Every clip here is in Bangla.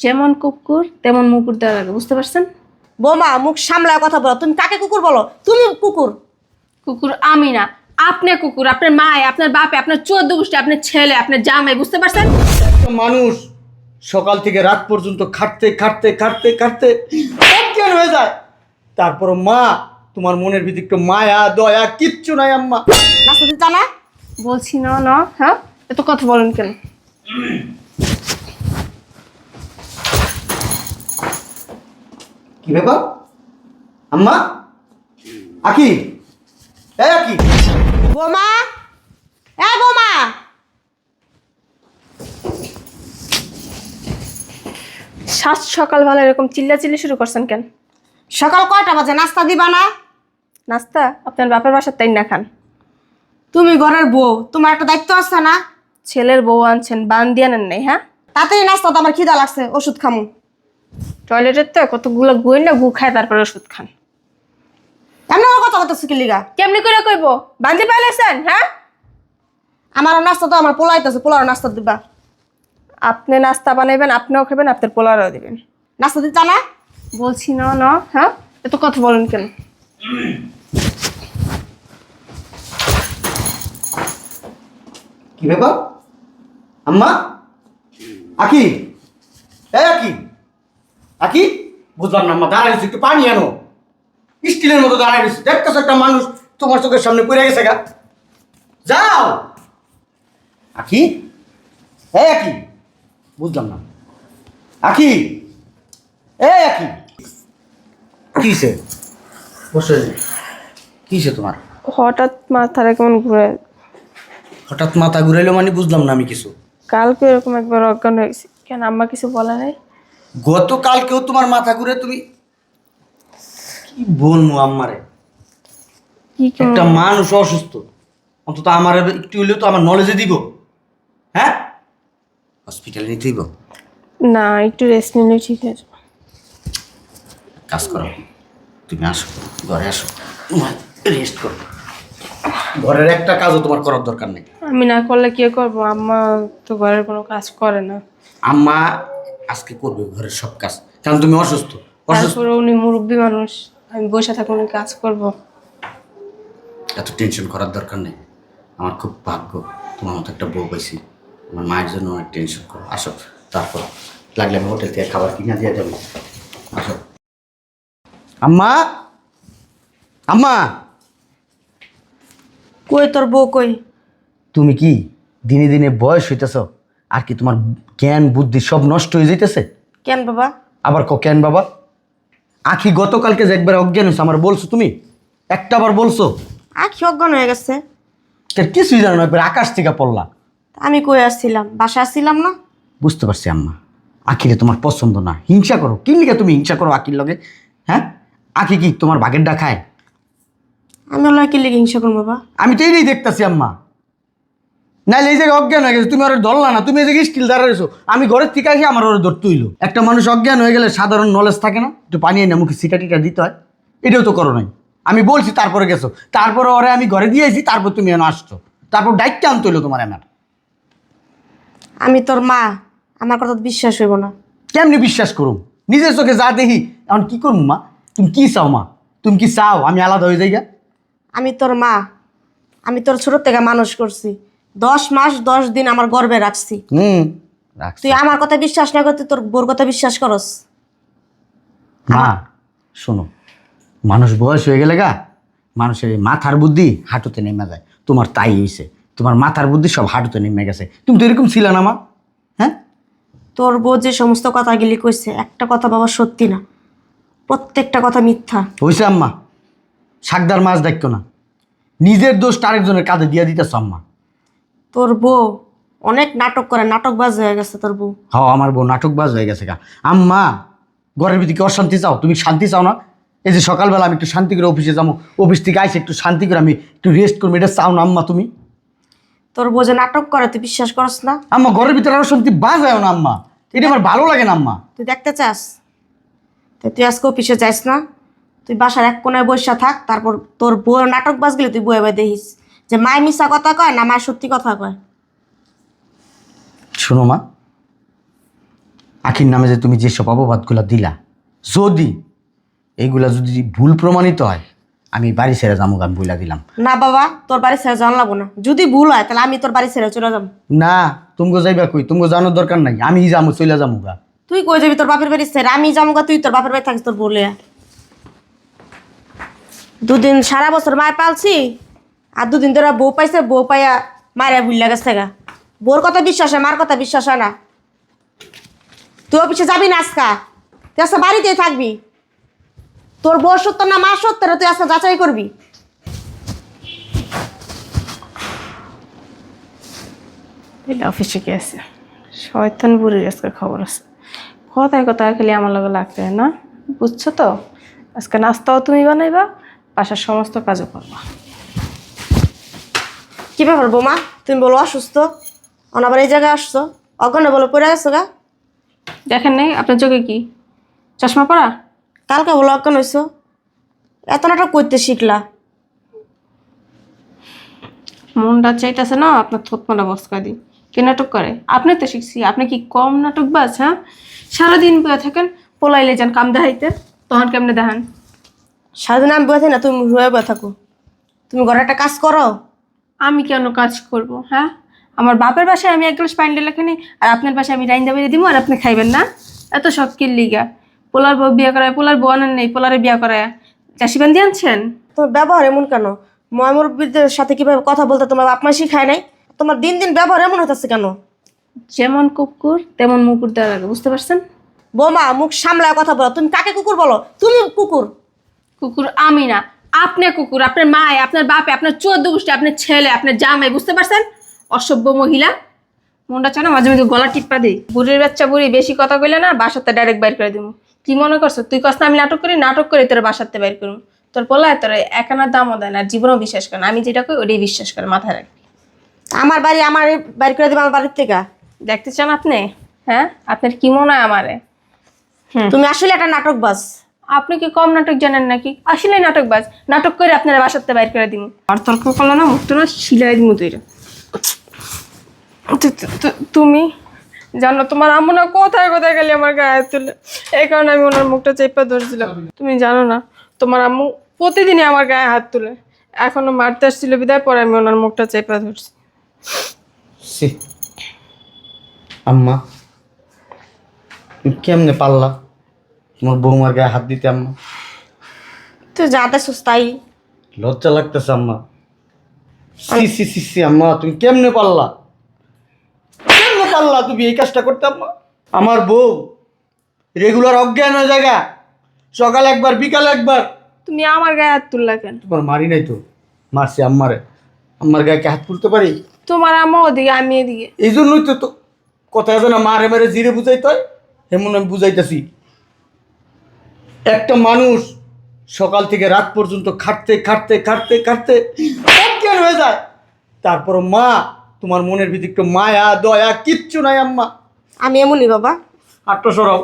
যেমন কুকুর তেমন মুকুর দেওয়া লাগে বুঝতে পারছেন? বোমা মুখ সামলায় কথা বলো। তুমি কাকে কুকুর বলো? তুমি কুকুর। কুকুর আমি না। আপনি কুকুর আপনার মায় আপনার বাপে আপনার চোদ্দ গোষ্ঠী আপনার ছেলে আপনার জামাই বুঝতে পারছেন? একটা মানুষ সকাল থেকে রাত পর্যন্ত খাটতে খাটতে খাটতে খাটতে অজ্ঞান হয়ে যায়। তারপর মা তোমার মনের ভিতরে একটু মায়া দয়া কিচ্ছু নাই আম্মা। নাস্তা দিতে না? বলছি না না হ্যাঁ? এত কথা বলেন কেন? কি ব্যাপার? আম্মা? আকি এই আকি বোমা? এ বোমা! সাত সকালবেলা এরকম চিল্লাচিল্লি শুরু করছেন কেন? সকাল কয়টা বাজে? নাস্তা দিবা না? নাস্তা? আপনার বাপের বাসার তাই না খান? তুমি ঘরের বউ তোমার একটা দায়িত্ব আছে না? ছেলের বউ আনছেন বান দিয়ে নেন নাই হ্যাঁ? তাতেই নাস্তা তো আমার খিদা লাগছে ওষুধ খামু। টয়লেটের তো কতগুলো গুই না গু খায় তারপরে ওষুধ খান। এমন কথা বলতেছি কি লিগা? কেমনি করে কইব? বান্দি পাইলেছেন হ্যাঁ? আমার নাস্তা তো আমার পোলাইতেছে পোলার নাস্তা দিবা। আপনি নাস্তা বানাইবেন আপনিও খাবেন আপনার পোলারও দিবেন। নাস্তা দিতে না? বলছি না না হ্যাঁ? এত কথা বলেন কেন? কি ব্যাপার? আম্মা? আকি এই আকি আকি? বুঝলাম না আম্মা দাঁড়াই রয়েছে, একটু পানি আনো। স্টিলের মতো দাঁড়াই রয়েছে। দেখতেছো একটা মানুষ তোমার চোখের সামনে পড়ে গেছে গা। যাও। আকি? এই আকি? বুঝলাম না। আকি? এই আকি? কিসে বসে কিসে তোমার? হঠাৎ মাথাটা কেমন ঘুরে হঠাৎ মাথা ঘুরাইলো মানে বুঝলাম না আমি কিছু। কালকে এরকম একবার অজ্ঞান হয়ে গেছি। কেন আম্মা কিছু বলে নাই? গতকালকেও তোমার মাথা ঘুরে তুমি কি বলব কেমন- একটা মানুষ অসুস্থ। অন্তত আমার একটু হলেও তো আমার নলেজে দিব। হ্যাঁ? হসপিটালে নিতে দিব না একটু রেস্ট নিলে ঠিক যাবে কাজ করো তুমি আসো ঘরে আসো। রেস্ট করো। ঘরের একটা কাজও তোমার করার দরকার নেই। আমি না করলে কি করব? আম্মা তো ঘরের কোনো কাজ করে না। আম্মা আজকে করবে ঘরের সব কাজ। কারণ তুমি অসুস্থ। অসুস্থ। তারপরে উনি মুরব্বী মানুষ। আমি বসে থাকলে উনি কাজ করব। এত টেনশন করার দরকার নেই। আমার খুব ভাগ্য তোমার মতো একটা বউ পাইছি। আমার মায়ের জন্য অনেক টেনশন করো। আসো তারপর লাগলে আমি হোটেল থেকে খাবার কিনে দিয়ে যাব। আসো। আম্মা! আম্মা! কই তোর বউ কই? তুমি কি দিনে দিনে বয়স হইতেছ? আর কি তোমার জ্ঞান বুদ্ধি সব নষ্ট হয়ে যাইতেছে। কেন বাবা? আবার ক কেন বাবা? আখি গতকালকে যে একবার অজ্ঞান হয়েছে আমার বলছো তুমি? একটা বার বলছো। আখি অজ্ঞান হয়ে গেছে। কিছুই জানো না একবার আকাশ থেকে পড়লা। আমি কই আসছিলাম? বাসা আসছিলাম না? বুঝতে পারছি আম্মা। আখিরে তোমার পছন্দ না। হিংসা করো। কি লিখে তুমি হিংসা করো আখির লগে? হ্যাঁ? আখি কি তোমার বাগের ডা খায়? আমি হলো কি লিখে হিংসা করব বাবা। আমি তো এই দেখতেছি আম্মা। নাইলে এই জায়গায় অজ্ঞান হয়ে গেছে তুমি ওর ধরলা না তুমি এই জায়গায় স্কিল দাঁড়াইছো আমি ঘরের থেকে আসি আমার ওরা ধরতে হইল। একটা মানুষ অজ্ঞান হয়ে গেলে সাধারণ নলেজ থাকে না একটু পানি এনে মুখে সিটা টিটা দিতে হয়। এটাও তো করো নাই। আমি বলছি তারপরে গেছো। তারপরে ওরে আমি ঘরে দিয়েছি তারপর তুমি এনে আসছো। তারপর দায়িত্ব আনতে হইল তোমার আমার আমি তোর মা আমার কথা তো বিশ্বাস হইব না। কেমনি বিশ্বাস করুম? নিজের চোখে যা দেখি এখন কি করুম মা? তুমি কি চাও মা? তুমি কি চাও? আমি আলাদা হয়ে যাই আমি তোর মা আমি তোর ছোট থেকে মানুষ করছি। দশ মাস দশ দিন আমার গর্বে রাখছি। হুম। রাখছি। তুই আমার কথা বিশ্বাস না করতে তোর বোর কথা বিশ্বাস করস। মা শোনো মানুষ বয়স হয়ে গেলে গা মানুষের মাথার বুদ্ধি হাঁটুতে নেমে যায়। তোমার তাই হয়েছে তোমার মাথার বুদ্ধি সব হাঁটুতে নেমে গেছে। তুমি তো এরকম ছিল না মা? হ্যাঁ? তোর বউ যে সমস্ত কথাগুলি কইছে একটা কথা বাবা সত্যি না। প্রত্যেকটা কথা মিথ্যা। হয়েছে আম্মা শাকদার মাছ দেখতো না। নিজের দোষটা আরেকজনের কাঁধে দিয়ে দিতেছ আম্মা। তোর বউ অনেক নাটক করে নাটকবাজ হয়ে গেছে তোর বউ। হ আমার বউ নাটকবাজ হয়ে গেছে গা। আম্মা ঘরের ভিতরে অশান্তি চাও? তুমি শান্তি চাও না? এই যে সকালবেলা আমি একটু শান্তি করে অফিসে যাব অফিস থেকে আইসে একটু শান্তি করে আমি একটু রেস্ট করব এটা চাও না আম্মা তুমি? তোর বউ যে নাটক করে তুই বিশ্বাস করস না? আম্মা ঘরের ভিতরে আরও শান্তি বাজায় না আম্মা। এটা আমার ভালো লাগে না আম্মা। তুই দেখতে চাস? তুই আজকে অফিসে যাইস না? তুই বাসার এক কোনায় বসে থাক তারপর তোর বউয়ের নাটক বাজগুলি তুই বয়ে বয়ে দেখিস। যে মায় মিশা কথা কয় না মায় সত্যি কথা কয়? শোনো মা আখির নামে যে তুমি যেসব অপবাদগুলো দিলা যদি এইগুলা যদি ভুল প্রমাণিত হয় আমি বাড়ি ছেড়ে যাব আমি বইলা দিলাম। না বাবা তোর বাড়ি ছেড়ে জান লাগবো না। যদি ভুল হয় তাহলে আমি তোর বাড়ি ছেড়ে চলে যাব। না তুমি যাইবা কই? তুমি জানার দরকার নাই আমি যাব চলে যাব গা। তুই কই যাবি তোর বাপের বাড়ি ছেড়ে? আমি যাব গা, তুই তোর বাপের বাড়ি থাকিস তোর বলে দুদিন সারা বছর মায় পালছি আর দুদিন ধরে বউ পাইছে, বউ পাইয়া মায়ের ভুল গেছে গা। বউর কথা বিশ্বাস মার কথা বিশ্বাস হয় না। তুই অফিসে যাবি না আজকা? তুই আজকে বাড়িতেই থাকবি। তোর বউ সত্য না মা সত্য তুই আজকে যাচাই করবি। অফিসে গেছে শয়তান বুড়ির আজকে খবর আছে। কথায় কথায় খালি আমার লগে লাগতে না, বুঝছ তো? আজকে নাস্তাও তুমি বানাইবা, বাসার সমস্ত কাজও করবা। কি ব্যাপার বৌমা? তুমি বলো অসুস্থ? অনাবার এই জায়গায় আসছো? অজ্ঞানে বলো পড়ে গেছো গা? দেখেন নাই আপনার চোখে কি? চশমা পরা? কালকে বলো অজ্ঞান হয়েছো এত নাটক করতে শিখলা। মনটা চাইতেছে না আপনার থতমালা বসকা দিই। কে নাটক করে? আপনি তো শিখছি আপনি কি কম নাটক বাজ হ্যাঁ? সারাদিন বয়ে থাকেন পোলাইলে যান কাম দেখাইতে তখন কেমনে দেখান? সারাদিন আমি বসে না তুমি হয়ে বয়ে থাকো। তুমি ঘরে একটা কাজ করো। আমি কেন কাজ করব হ্যাঁ? আমার বাপের বাসায় আমি এক গ্লাস পানি লেখা নিই আর আপনার বাসায় আমি রাইন্দা বেরিয়ে দিব আর আপনি খাইবেন না। এত শখ লিগা। পোলার বউ বিয়ে করায় পোলার বউ আনেন নেই পোলারে বিয়ে করায়। চাষিবান দিয়ে আনছেন? তোমার ব্যবহার এমন কেন? ময়মুরব্বীদের সাথে কীভাবে কথা বলতে তোমার বাপ মা শিখায় নাই? তোমার দিন দিন ব্যবহার এমন হতেছে কেন? যেমন কুকুর তেমন মুকুর দেওয়া লাগে বুঝতে পারছেন? বোমা মুখ সামলায় কথা বলো। তুমি কাকে কুকুর বলো? তুমি কুকুর। কুকুর আমি না। আপনি কুকুর আপনার মায় আপনার বাপে আপনার চোদ্দ গোষ্ঠী আপনার ছেলে আপনার জামাই বুঝতে পারছেন? অসভ্য মহিলা। মনটা চায় না মাঝে মাঝে গলা টিপ্পা দিই। বুড়ির বাচ্চা বুড়ি বেশি কথা কইলে না বাসাতে ডাইরেক্ট বাইর করে দিব কি মনে করছ? তুই কষ্ট আমি নাটক করি নাটক করে তোর বাসাতে বাইর করব তোর পোলায় তোর একানার দামও দেয় না জীবনও বিশ্বাস করে না। আমি যেটা কই ওটাই বিশ্বাস করে মাথায় রাখবি। আমার বাড়ি আমার বাইর করে দেবে আমার বাড়ির থেকে? দেখতে চান আপনি? হ্যাঁ? আপনার কি মনে হয় আমারে? তুমি আসলে একটা নাটক বাস আপনি কি কম নাটক জানেন নাকি? আসলে নাটক বাজ নাটক করে আপনারা বাসাতে বাইর করে দিন আর তর্ক করল না মুখটা না শিলাই দিব তুই তুমি? জানো তোমার আম্মু না কোথায় কোথায় গেলে আমার গায়ে হাত তুলে? এই কারণে আমি ওনার মুখটা চেপে ধরছিলাম। তুমি জানো না তোমার আম্মু প্রতিদিনই আমার গায়ে হাত তুলে। এখনও মারতে আসছিল বিদায় পরে আমি ওনার মুখটা চেপে ধরছি। সি আম্মা কেমনে পারলা? তোমার বৌমার গায়ে হাত দিতে আম্মা। তুই যাতে সুস্তাই লজ্জা লাগতেছে আম্মা। সি সি সি সি আম্মা তুমি কেমনে পারলা? কেমনে পারলা তুমি এই কাজটা করতে আম্মা? আমার বউ রেগুলার অজ্ঞান হয়ে জায়গা সকাল একবার বিকাল একবার। তুমি আমার গায়ে হাত তুললা কেন? তোমার মারি নাই তো? মারছি আম্মারে। আম্মার গায়ে কি হাত তুলতে পারি? তোমার আম্মা ওদিকে আমি এদিকে। এই জন্যই তো তো কথা না মারে মারে জিরে বুঝাইতে হয়। এমন আমি বুঝাইতেছি। একটা মানুষ সকাল থেকে রাত পর্যন্ত খাটতে খাটতে খাটতে খাটতে অজ্ঞান হয়ে যায়। তারপর মা তোমার মনের ভিতরে একটু মায়া দয়া কিচ্ছু নাই আম্মা। আমি এমনই বাবা। আটটা সরাও।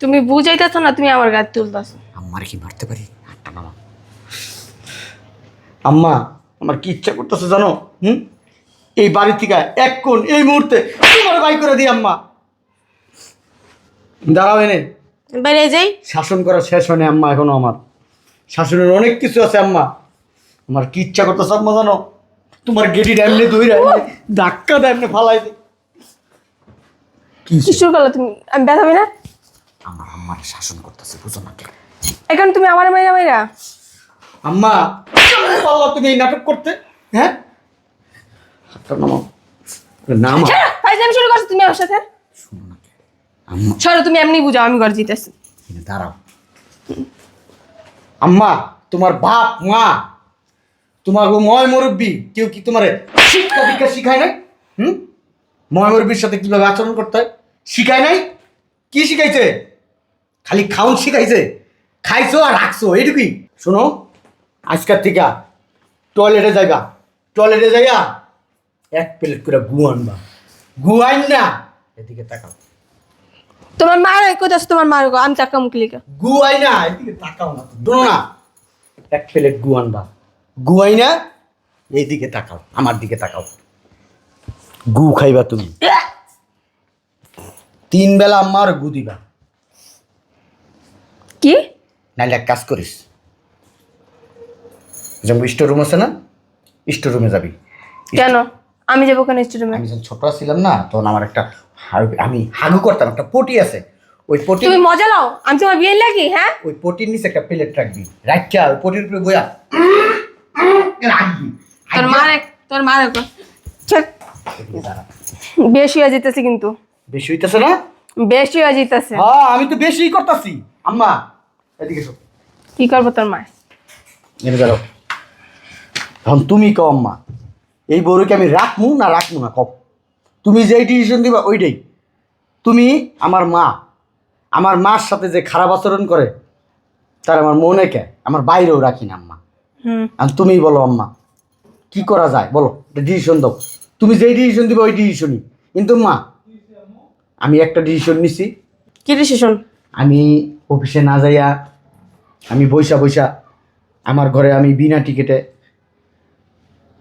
তুমি বুঝাইতেছ না তুমি আমার গায়ে তুলতেছ আম্মার কি মারতে পারি? আটটা নামা আম্মা আমার কি ইচ্ছা করতেছে জানো? হুম? এই বাড়ি থেকে এক কোণ এই মুহূর্তে তোমার বাই করে দিই আম্মা। দাঁড়াও এনে। বেরিয়ে যাই। শাসন করা শেষ হয়নি আম্মা এখনও আমার। শাসনের অনেক কিছু আছে আম্মা। আমার কি ইচ্ছা করতেছে আম্মা জানো? তোমার গেটি ধইরা এমনি ধাক্কা দেয় ফালাই দিই। কি শুরু করল তুমি? আমি ব্যথা পাই না? আমার আম্মার শাসন করতেছে বুঝো না এখন তুমি আমার মাইরা মাইরা? আম্মা পারলা তুমি এই নাটক করতে হ্যাঁ? নামা ফাইজলামি শুরু করছ তুমি আমার সাথে? সরো তুমি এমনি বুঝাও আমি ঘর জিতেছি দাঁড়াও। আম্মা তোমার বাপ মা তোমার ময় মুরব্বী কেউ কি তোমার শিক্ষা দীক্ষা শিখায় নাই? হুম? ময় মুরব্বীর সাথে কীভাবে আচরণ করতে হয়? শিখায় নাই? কি শিখাইছে? খালি খাউন শিখাইছে? খাইছো আর রাখছো এইটুকুই। শোনো আজকের থেকে টয়লেটে জায়গা টয়লেটে জায়গা এক প্লেট করে গু আনবা। গু আইন না এদিকে তাকাও। তোমার মার কোথায় তোমার মার গো আমি টাকা মুখ লিখা গুয়াই না এদিকে তাকাও না দোনো না। এক প্লেট গু আনবা। গুয়াই না এইদিকে তাকাও আমার দিকে তাকাও। গু খাইবা তুমি। তিন বেলা আম্মা আর গু দিবা। কি? নাইলে এক কাজ করিস। যেমন স্টোর রুম আছে না? স্টোর রুমে যাবি। কেন? আমি যাব কেন স্টেডিয়ামে? আমি যখন ছোট ছিলাম না তখন আমার একটা হাগু- আমি হাগু করতাম একটা পটি আছে। ওই পটি তুমি মজা লাও আমি তোমার বিয়ে লাগি হ্যাঁ? ওই পটির নিচে একটা প্লেট রাখবি রাখিয়া ওই পটির উপরে বইয়া রাখবি তোর মারে তোর মারে কর। বেশি হয়ে যেতেছে কিন্তু। বেশি হইতেছে না? বেশি হয়ে যেতেছে। হ্যাঁ আমি তো বেশি করতাছি। আম্মা এদিকে এসো। কি করব তোর মায়? এনে এখন তুমি কও আম্মা। এই বউকে আমি রাখমু না রাখমু না কব তুমি যেই ডিসিশন দিবা ওইটাই। তুমি আমার মা আমার মার সাথে যে খারাপ আচরণ করে তার আমার মনে কে? আমার বাইরেও রাখি না আম্মা। আর তুমি বলো আম্মা কি করা যায়? বলো একটা ডিসিশন দাও। তুমি যেই ডিসিশন দিবে ওই ডিসিশনই কিন্তু মা আমি একটা ডিসিশন নিছি। কি ডিসিশন আমি অফিসে না যাইয়া আমি বৈশা বৈশা আমার ঘরে আমি বিনা টিকিটে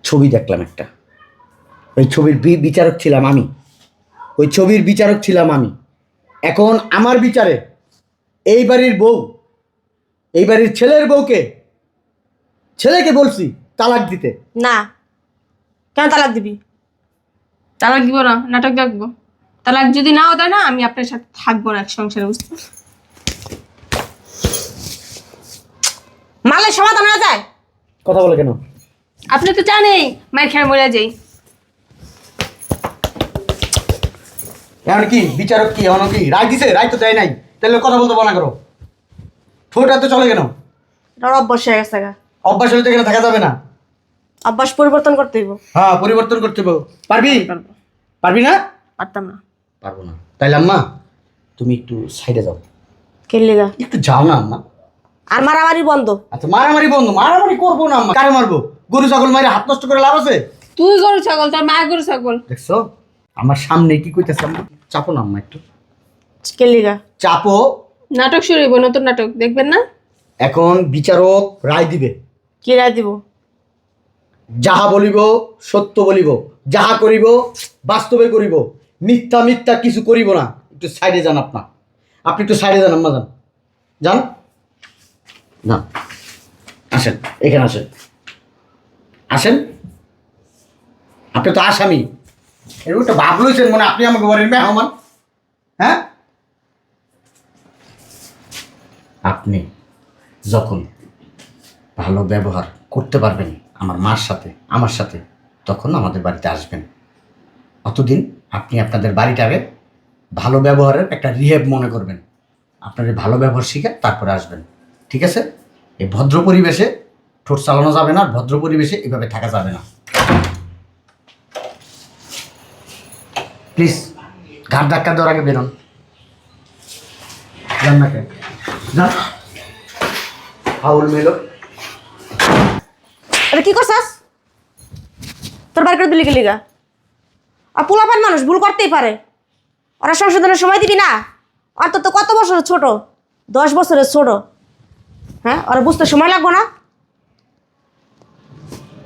ছবি দেখলাম একটা। ওই ছবির বিচারক ছিলাম আমি। ওই ছবির বিচারক ছিলাম আমি। এখন আমার বিচারে এই বাড়ির বউ এই বাড়ির ছেলের বউকে ছেলেকে বলছি তালাক দিতে। না। কেন তালাক দিবি? তালাক দিব না নাটক দেখব। তালাক যদি নাও দেয় না আমি আপনার সাথে থাকব না এক সংসারে বুঝতে মালের সমাধান হয়ে যায়? কথা বলে কেন? আপনি তো জানেই মায়ের খেয়ে মরে যাই। এখন কি বিচারক কি এখন কি? রায় দিছে? রায় তো দেয় নাই। তাহলে কথা বলতে বলা করো। ঠোঁট তো চলে কেন? অভ্যাস হয়ে গেছে গা। অভ্যাস হলে তো এখানে থাকা যাবে না। অভ্যাস পরিবর্তন করতে হইব। হ্যাঁ পরিবর্তন করতে হবে পারবি? পারবি না? পারতাম না। পারব না। তাইলে আম্মা তুমি একটু সাইডে যাও। গা? একটু যাও না আম্মা। আর মারামারি বন্ধ। আচ্ছা মারামারি বন্ধ। মারামারি করব না আম্মা কারে মারবো? গরু ছাগল মারি হাত নষ্ট করে লাভ আছে? তুই গরু ছাগল তোর মায়ের গরু ছাগল। দেখছ? আমার সামনে কি কইতেছে আম্মা? চাপো না আম্মা একটু। খেললি গা চাপো। নাটক শুরু হইব নতুন নাটক দেখবেন না? এখন বিচারক রায় দিবে। কি রায় দিব? যাহা বলিব সত্য বলিব যাহা করিব বাস্তবে করিব। মিথ্যা মিথ্যা কিছু করিব না। একটু সাইডে যান আপনা। আপনি একটু সাইডে যান আম্মা যান। যান। না। আসেন, এখানে আসেন। আসেন। আপনি তো আসামি। এরকম একটা ভাব লইছেন মানে আপনি আমাকে বলেন, মেহমান। হ্যাঁ? আপনি যখন ভালো ব্যবহার করতে পারবেন আমার মার সাথে, আমার সাথে, তখন আমাদের বাড়িতে আসবেন। অতদিন আপনি আপনাদের বাড়িটাকে ভালো ব্যবহারের একটা রিহেব মনে করবেন। আপনার ভালো ব্যবহার শিখে তারপরে আসবেন। ঠিক আছে? এই ভদ্র পরিবেশে ঠোঁট চালানো যাবে না, ভদ্র পরিবেশে এভাবে থাকা যাবে না। প্লিজ ঘাট ধাক্কা দেওয়ার আগে বেরোন। কি তোর করে আর পোলাপান মানুষ ভুল করতেই পারে। সংশোধনের সময় দিবি না। তো কত ছোট? দশ বছরের ছোট। হ্যাঁ? ওরা বুঝতে সময় লাগবো না?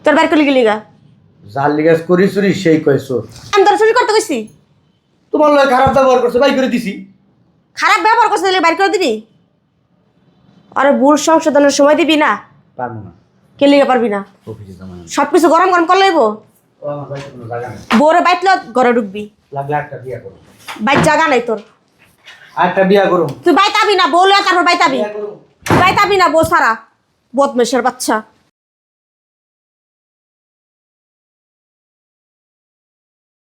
তোর বাড়ি করে গেলি গা। যার লিগাস করি চুরি সেই কয় চোর। আমি তোর চুরি করতে গেছি তোমার লয় খারাপ ব্যবহার করছে বাই করে দিছি। খারাপ ব্যবহার করছিস তাহলে বাড়ি করে দিবি? আরে ভুল সংশোধনের সময় দিবি না? পারব না। কে লিগে পারবি না? অফিসে সব কিছু গরম গরম করলে হইব ও আমার বাড়িতে কোনো জায়গা নেই। বউরে বাইতলে ঘরে ঢুকবি। লাগলে একটা বিয়া করো। বাইর জায়গা নাই তোর। একটা বিয়া করো। তুই বাইতাবি না লইয়া তারপর বাইতাবি বিয়া করো। তুই বাইতাবি না বোসারা বদমেশের বাচ্চা।